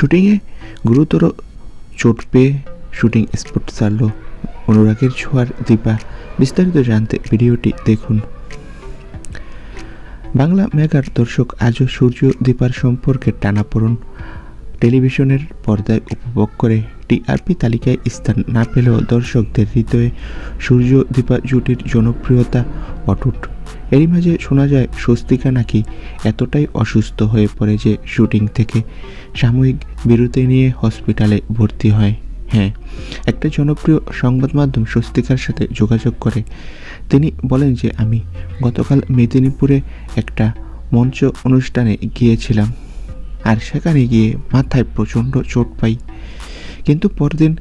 শুটিংয়ে গুরুতর চোট পেয়ে শুটিং স্পট ছাড়ল অনুরাগের ছোঁয়ার দীপা। বিস্তারিত জানতে ভিডিওটি দেখুন। বাংলা মেগার দর্শক আজও সূর্য দীপার সম্পর্কে টানাপোড়ন। টেলিভিশনের পর্দায় উপভোগ করে টিআরপি তালিকায় স্থান না পেলেও দর্শকদের হৃদয়ে সূর্য দীপা জুটির জনপ্রিয়তা অটুট। এরই মাঝে শোনা যায়, স্বস্তিকা নাকি এতটাই অসুস্থ হয়ে পড়ে যে শুটিং থেকে সাময়িক বিরতি নিয়ে হসপিটালে ভর্তি হয়। হ্যাঁ একটা জনপ্রিয় সংবাদ মাধ্যম স্বস্তিকার সাথে যোগাযোগ করে। তিনি বলেন যে, আমি গতকাল মেদিনীপুরে একটা মঞ্চ অনুষ্ঠানে গিয়েছিলাম। আর সেখানে গিয়ে মাথায় প্রচণ্ড চোট পাই। কিন্তু পরদিন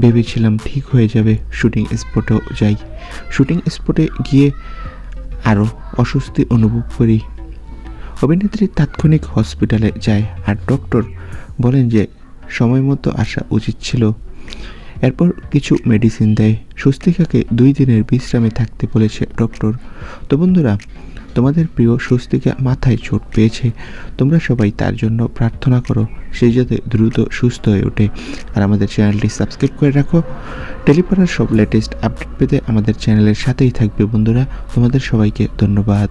ভেবেছিলাম ঠিক হয়ে যাবে, শুটিং স্পটেও যাই। শুটিং স্পটে গিয়ে আরও অস্বস্তি অনুভব করি। অভিনেত্রী তাৎক্ষণিক হসপিটালে যায় আর ডক্টর বলেন যে সময় মতো আসা উচিত ছিল। এরপর কিছু মেডিসিন দেয়। স্বস্তিকাকে দুই দিনের বিশ্রামে থাকতে বলেছে ডক্টর। তো বন্ধুরা তোমাদের প্রিয় সুস্থিকে মাথায় চোট পেয়েছে। তোমরা সবাই তার জন্য প্রার্থনা করো, সে যাতে দ্রুত সুস্থ হয়ে ওঠে। আর আমাদের চ্যানেলটি সাবস্ক্রাইব করে রাখো। টেলিপাড়ার সব লেটেস্ট আপডেট পেতে আমাদের চ্যানেলের সাথেই থাকবে বন্ধুরা। তোমাদের সবাইকে ধন্যবাদ।